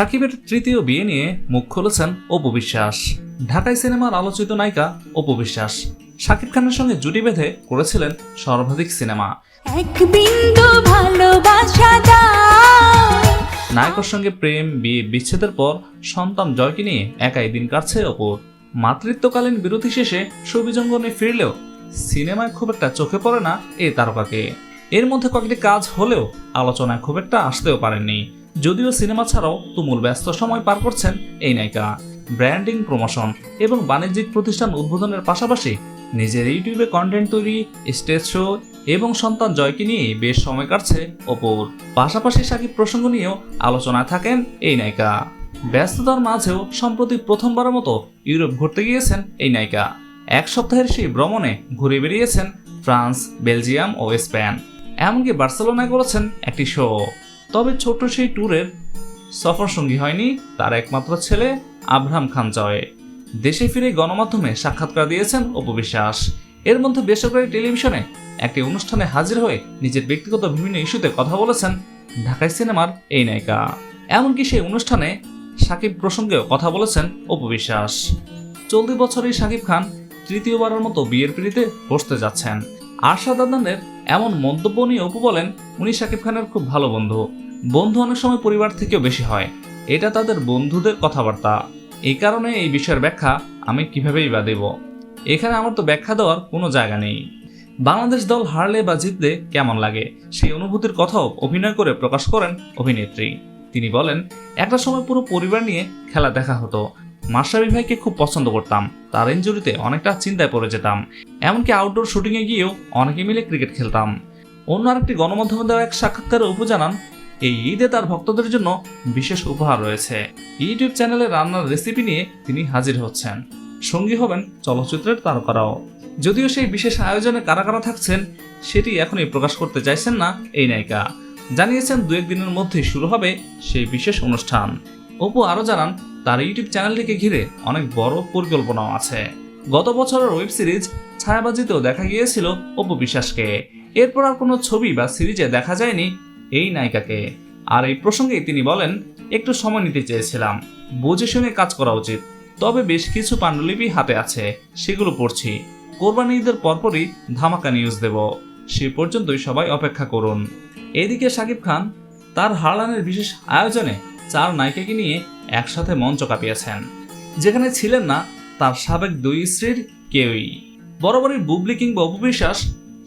সাকিবের তৃতীয় বিয়ে নিয়ে মুখ খুলেছেন অপু বিশ্বাস। ঢাকাই সিনেমার আলোচিত নায়িকা অপু বিশ্বাস। শাকিব খানের সঙ্গে জুটি বেঁধে করেছিলেন সর্বাধিক সিনেমা। এক বিন্দু ভালোবাসা নায়কের সঙ্গে প্রেম বিয়ে বিচ্ছেদের পর সন্তান জয়কে নিয়ে একাই দিন কাটছে অপুর মাতৃত্বকালীন বিরতি শেষে ছবিজঙ্গনে ফিরলেও সিনেমায় খুব একটা চোখে পড়ে না এই তারকাকে। এর মধ্যে কয়েকটি কাজ হলেও আলোচনায় খুব একটা আসতেও পারেননি। যদিও সিনেমা ছাড়াও তুমুল ব্যস্ত সময় পার করছেন এই নায়িকা। ব্র্যান্ডিং, প্রমোশন এবং বাণিজ্যিক প্রতিষ্ঠান উদ্বোধনের পাশাপাশি নিজের ইউটিউবে কন্টেন্ট তৈরি, স্টেজ শো এবং সন্তান জয়কে নিয়ে বেশ সময় কাটছে অপুর পাশাপাশি সাকিব প্রসঙ্গ নিয়েও আলোচনায় থাকেন এই নায়িকা। ব্যস্ততার মাঝেও সম্প্রতি প্রথমবারের মতো ইউরোপ ঘুরতে গিয়েছেন এই নায়িকা। এক সপ্তাহের সেই ভ্রমণে ঘুরে বেরিয়েছেন ফ্রান্স, বেলজিয়াম ও স্পেন। এমনকি বার্সেলোনায় করেছেন একটি শো। তবে ছোট্ট সেই ট্যুরের সফর সঙ্গী হয়নি তার একমাত্র ছেলে আব্রাহাম খান জয়। দেশে ফিরে গণমাধ্যমে সাক্ষাৎকার দিয়েছেন অপবিশ্বাস এর মধ্যে বেসরকারি টেলিভিশনে একটি অনুষ্ঠানে হাজির হয়ে নিজের ব্যক্তিগত বিভিন্ন ইস্যুতে কথা বলেছেন ঢাকাই সিনেমার এই নায়িকা। এমনকি সেই অনুষ্ঠানে সাকিব প্রসঙ্গেও কথা বলেছেন অপবিশ্বাস চলতি বছরই সাকিব খান তৃতীয়বারের মতো বিয়ের পিড়িতে বসতে যাচ্ছেন। আশাদ আদানের এমন মন্তব্য নিয়ে অপু বলেন, উনি সাকিব খানের খুব ভালো বন্ধু। বন্ধু অনেক সময় পরিবার থেকেও বেশি হয়। এটা তাদের বন্ধুদের কথাবার্তা। এই কারণে এই বিষয়ের ব্যাখ্যা আমি কিভাবেই বা দেব? এখানে আমার তো ব্যাখ্যা দেওয়ার কোনো জায়গা নেই। বাংলাদেশ দল হারলে বা জিতলে কেমন লাগে? সেই অনুভূতির কথাও অভিনয় করে প্রকাশ করেন অভিনেত্রী। তিনি বলেন, একটা সময় পুরো পরিবার নিয়ে খেলা দেখা হতো। মাসাবি ভাইকে খুব পছন্দ করতাম। তার ইঞ্জুরিতে অনেকটা চিন্তায় পড়ে যেতাম। এমনকি আউটডোর শুটিংয়ে গিয়েও অনেকে মিলে ক্রিকেট খেলতাম। অন্য আরেকটি গণমাধ্যমে দেওয়া এক সাক্ষাৎকারে উপু জানান, এই ঈদে তার ভক্তদের জন্য বিশেষ উপহার রয়েছে। ইউটিউব চ্যানেলে রান্নার রেসিপি নিয়ে তিনি হাজির হচ্ছেন। সঙ্গী হবেন চলচ্চিত্রের তারকারাও। যদিও সেই বিশেষ আয়োজনে কারা কারা থাকছেন, সেটি এখনই প্রকাশ করতে চাইছেন না এই নায়িকা। জানিয়েছেন দু একদিনের মধ্যেই শুরু হবে সেই বিশেষ অনুষ্ঠান। অপু আরও জানান, তার ইউটিউব চ্যানেলটিকে ঘিরে অনেক বড় পরিকল্পনাও আছে। গত বছরের ওয়েব সিরিজ ছায়াবাজিতেও দেখা গিয়েছিল অপু বিশ্বাসকে। এরপর আর কোনো ছবি বা সিরিজে দেখা যায়নি এই নায়িকাকে। আর এই প্রসঙ্গে তিনি বলেন, একটু সময় নিতে চেয়েছিলাম। বুঝে শুনে কাজ করা উচিত। তবে বেশ কিছু পাণ্ডুলিপি হাতে আছে, সেগুলো পড়ছি। কোরবানি ঈদের পরপরই ধামাকা নিউজ দেব। সে পর্যন্তই সবাই অপেক্ষা করুন। এদিকে শাকিব খান তার হারলানের বিশেষ আয়োজনে চার নায়িকাকে নিয়ে একসাথে মঞ্চ কাঁপিয়েছেন। যেখানে ছিলেন না তার সাবেক দুই স্ত্রীর কেউই। বরাবরই বুবলি কিংবা অপবিশ্বাস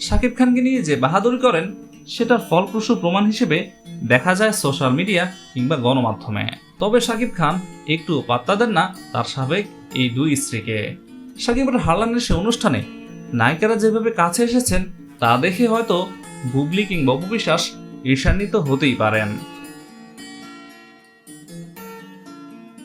শাকিব খানকে নিয়ে যে বাহাদুরি করেন, সেটার ফলপ্রসূ প্রমাণ হিসেবে দেখা যায় সোশ্যাল মিডিয়া কিংবা গণমাধ্যমে। তবে শাকিব খান একটু পাত্তা দেন না তার সাবেক এই দুই স্ত্রীকে। সাকিবের হারলানের সে অনুষ্ঠানে নায়িকারা যেভাবে কাছে এসেছেন, তা দেখে হয়তো বুবলি কিংবা অপবিশ্বাস ঈর্ষান্বিত হতেই পারেন।